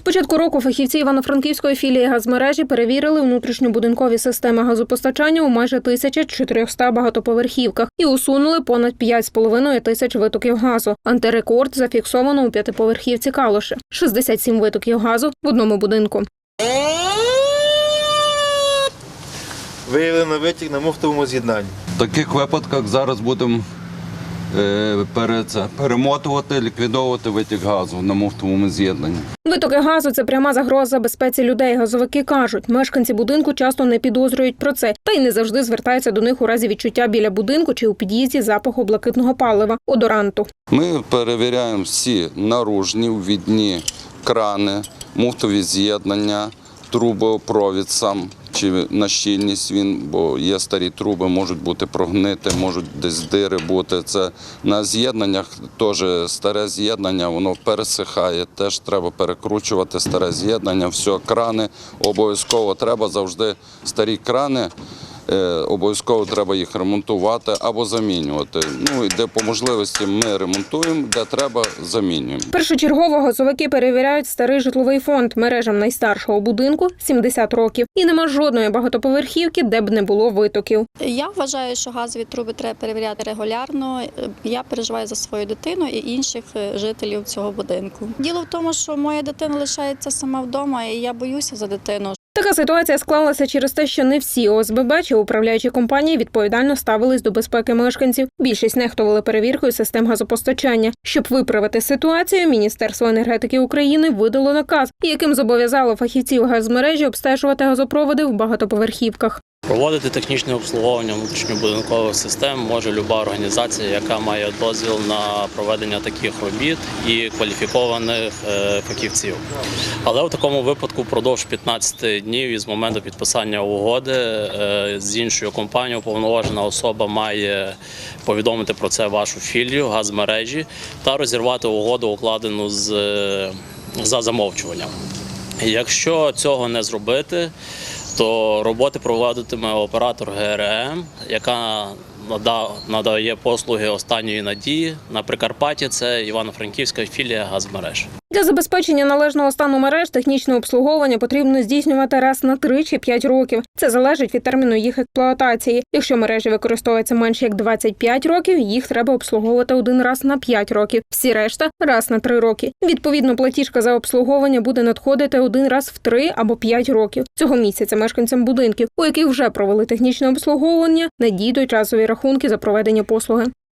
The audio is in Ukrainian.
З початку року фахівці Івано-Франківської філії газмережі перевірили внутрішньобудинкові системи газопостачання у майже 1400 багатоповерхівках і усунули понад 5,5 тисяч витоків газу. Антирекорд зафіксовано у п'ятиповерхівці Калуші – 67 витоків газу в одному будинку. Виявлено витік на муфтовому з'єднанні. В таких випадках зараз будемо перемотувати, ліквідовувати витік газу на муфтовому з'єднанні. Витоки газу це пряма загроза безпеці людей. Газовики кажуть, мешканці будинку часто не підозрюють про це, та й не завжди звертаються до них у разі відчуття біля будинку чи у під'їзді запаху блакитного палива одоранту. Ми перевіряємо всі наружні, ввідні крани, муфтові з'єднання, трубопровід сам. Чи на щільність він, бо є старі труби, можуть бути прогнити, можуть десь дири бути. Це на з'єднаннях теж старе з'єднання, воно пересихає. Теж треба перекручувати старе з'єднання. Все, крани обов'язково треба завжди старі крани. Е, Обов'язково треба їх ремонтувати або замінювати. Ну і де по можливості ми ремонтуємо, де треба замінюємо. Першочергово газовики перевіряють старий житловий фонд мережам найстаршого будинку 70 років. І нема жодної багатоповерхівки, де б не було витоків. Я вважаю, що газові труби треба перевіряти регулярно. Я переживаю за свою дитину і інших е, жителів цього будинку. Діло в тому, що моя дитина лишається сама вдома, і я боюся за дитину. Така ситуація склалася через те, що не всі ОСББ чи управляючі компанії відповідально ставились до безпеки мешканців. Більшість нехтували перевіркою систем газопостачання. Щоб виправити ситуацію, Міністерство енергетики України видало наказ, яким зобов'язало фахівців газмережі обстежувати газопроводи в багатоповерхівках. Проводити технічне обслуговування внутрішньобудинкових систем може люба організація, яка має дозвіл на проведення таких робіт і кваліфікованих е, фахівців. Але в такому випадку впродовж 15 днів із моменту підписання угоди е, з іншою компанією уповноважена особа має повідомити про це вашу філію газмережі та розірвати угоду, укладену з е, за замовчуванням. Якщо цього не зробити, то роботи проводитиме оператор ГРМ, яка нада- надає послуги останньої надії. На Прикарпатті це Івано-Франківська філія газмереж. Для забезпечення належного стану мереж технічне обслуговування потрібно здійснювати раз на 3 чи 5 років. Це залежить від терміну їх експлуатації. Якщо мережі використовуються менше як 25 років, їх треба обслуговувати один раз на 5 років. Всі решта раз на 3 роки. Відповідно, платіжка за обслуговування буде надходити один раз в 3 або 5 років. Цього місяця мешканцям будинків, у яких вже провели технічне обслуговування, надійдуть разові рахунки за проведення послуги.